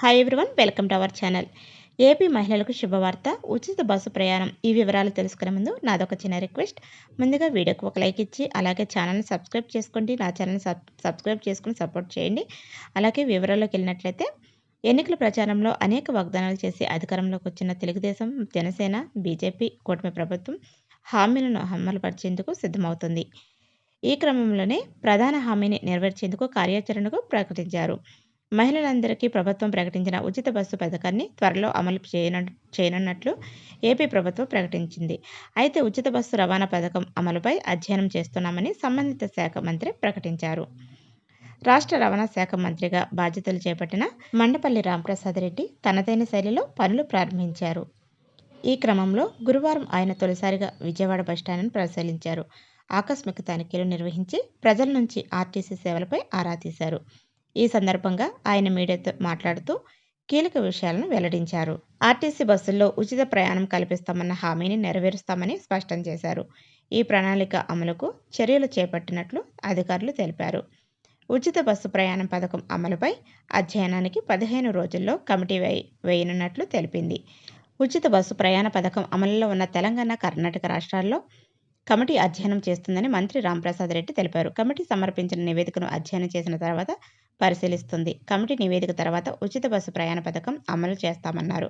Hi everyone welcome to our channel AP మహిళలకు శుభవార్త ఉచిత బస్సు ప్రయాణం. ఈ వివరాలు తెలుసుకునే ముందు నాదొక చిన్న రిక్వెస్ట్ ముందుగా వీడియోకి ఒక లైక్ ఇచ్చి అలాగే ఛానల్ని సబ్స్క్రైబ్ చేసుకోండి. నా ఛానల్ని సబ్స్క్రైబ్ చేసుకుని సపోర్ట్ చేయండి. అలాగే వివరాల్లోకి వెళ్ళినట్లయితే ఎన్నికల ప్రచారంలో అనేక వాగ్దానాలు చేసి అధికారంలోకి వచ్చిన తెలుగుదేశం జనసేన బీజేపీ కూటమి ప్రభుత్వం హామీలను అమలుపరిచేందుకు సిద్ధమవుతుంది. ఈ క్రమంలోనే ప్రధాన హామీని నెరవేర్చేందుకు కార్యాచరణకు ప్రకటించారు. మహిళలందరికీ ప్రభుత్వం ప్రకటించిన ఉచిత బస్సు పథకాన్ని త్వరలో అమలు చేయన చేయనున్నట్లు ఏపీ ప్రభుత్వం ప్రకటించింది. అయితే ఉచిత బస్సు రవాణా పథకం అమలుపై అధ్యయనం చేస్తున్నామని సంబంధిత శాఖ మంత్రి ప్రకటించారు. రాష్ట్ర రవాణా శాఖ మంత్రిగా బాధ్యతలు చేపట్టిన మండపల్లి రామప్రసాద్ రెడ్డి తనదైన శైలిలో పనులు ప్రారంభించారు. ఈ క్రమంలో గురువారం ఆయన తొలిసారిగా విజయవాడ బస్టాండ్ను పరిశీలించారు. ఆకస్మిక తనిఖీలు నిర్వహించి ప్రజల నుంచి ఆర్టీసీ సేవలపై ఆరా తీశారు. ఈ సందర్భంగా ఆయన మీడియాతో మాట్లాడుతూ కీలక విషయాలను వెల్లడించారు. ఆర్టీసీ బస్సుల్లో ఉచిత ప్రయాణం కల్పిస్తామన్న హామీని నెరవేరుస్తామని స్పష్టం చేశారు. ఈ ప్రణాళిక అమలుకు చర్యలు చేపట్టినట్లు అధికారులు తెలిపారు. ఉచిత బస్సు ప్రయాణం పథకం అమలుపై అధ్యయనానికి పదిహేను రోజుల్లో కమిటీ వేయి వేయనున్నట్లు తెలిపింది. ఉచిత బస్సు ప్రయాణ పథకం అమలులో ఉన్న తెలంగాణ కర్ణాటక రాష్ట్రాల్లో కమిటీ అధ్యయనం చేస్తుందని మంత్రి రాంప్రసాద్ రెడ్డి తెలిపారు. కమిటీ సమర్పించిన నివేదికను అధ్యయనం చేసిన తర్వాత పరిశీలిస్తుంది. కమిటీ నివేదిక తర్వాత ఉచిత బస్సు ప్రయాణ పథకం అమలు చేస్తామన్నారు.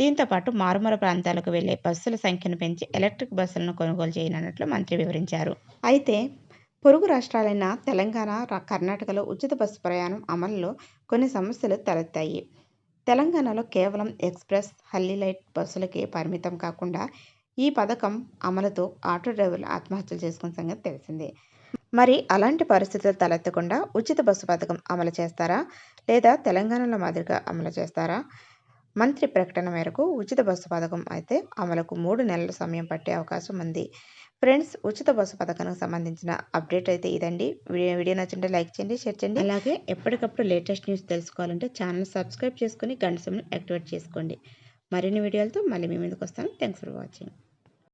దీంతో పాటు మారుమూల ప్రాంతాలకు వెళ్ళే బస్సుల సంఖ్యను పెంచి ఎలక్ట్రిక్ బస్సులను కొనుగోలు చేయనున్నట్లు మంత్రి వివరించారు. అయితే పొరుగు రాష్ట్రాలైన తెలంగాణ కర్ణాటకలో ఉచిత బస్సు ప్రయాణం అమలులో కొన్ని సమస్యలు తలెత్తాయి. తెలంగాణలో కేవలం ఎక్స్ప్రెస్ హల్లీలైట్ బస్సులకే పరిమితం కాకుండా ఈ పథకం అమలుతో ఆటో డ్రైవర్లు ఆత్మహత్యలు చేసుకున్న సంగతి తెలిసిందే. మరి అలాంటి పరిస్థితులు తలెత్తకుండా ఉచిత బస్సు పథకం అమలు చేస్తారా? లేదా తెలంగాణలో మాదిరిగా అమలు చేస్తారా? మంత్రి ప్రకటన మేరకు ఉచిత బస్సు పథకం అయితే అమలుకు మూడు నెలల సమయం పట్టే అవకాశం ఉంది. ఫ్రెండ్స్ ఉచిత బస్సు పథకానికి సంబంధించిన అప్డేట్ అయితే ఇదండి. వీడియో వీడియో నచ్చింటే లైక్ చేయండి షేర్ చేయండి. అలాగే ఎప్పటికప్పుడు లేటెస్ట్ న్యూస్ తెలుసుకోవాలంటే ఛానల్ సబ్స్క్రైబ్ చేసుకుని గంట సమయం యాక్టివేట్ చేసుకోండి. మరిన్ని వీడియోలతో మళ్ళీ మీ ముందుకు వస్తాను. Thanks for watching.